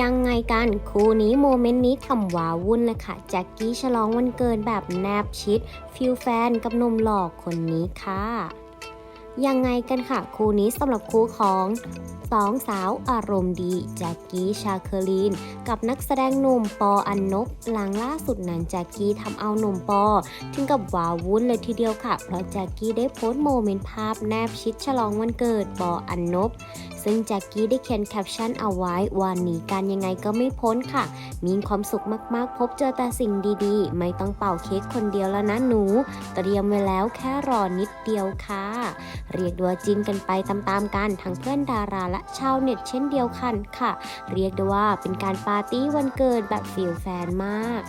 ยังไงกันคู่นี้โมเมนต์นี้ทำว้าวุ่นเลยค่ะแจ็คกี้ฉลองวันเกิดแบบแนบชิด ฟิลแฟนกับนุ่มหลอกคนนี้ค่ะ ยังไงกันค่ะคู่นี้สำหรับคู่ของ สองสาวอารมณ์ดีแจ็คกี้ชาเคอรีน กับนักแสดงหนุ่มปออันนบหลังล่าสุดนั้นแจ็คกี้ทำเอาหนุ่มปอ ถึงกับว้าวุ่นเลยทีเดียวค่ะ เพราะแจ็คกี้ได้โพสต์โมเมนต์ภาพแนบชิดฉลองวันเกิดปออันนบซึ่งแจ็คกี้ได้เขียนแคปชั่นเอาไว้ว่าหนีกันยังไงก็ไม่พ้นค่ะ มีความสุขมากๆ พบเจอแต่สิ่งดีๆ ไม่ต้องเป่าเค้กคนเดียวแล้วนะหนู เตรียมไว้แล้วแค่รอนิดเดียวค่ะ เรียกด้ว่าจินกันไปตามๆกันทั้งเพื่อนดาราและชาวเน็ตเช่นเดียวกันค่ะ เรียกได้ว่าเป็นการปาร์ตี้วันเกิดแบบฟิลแฟนมาก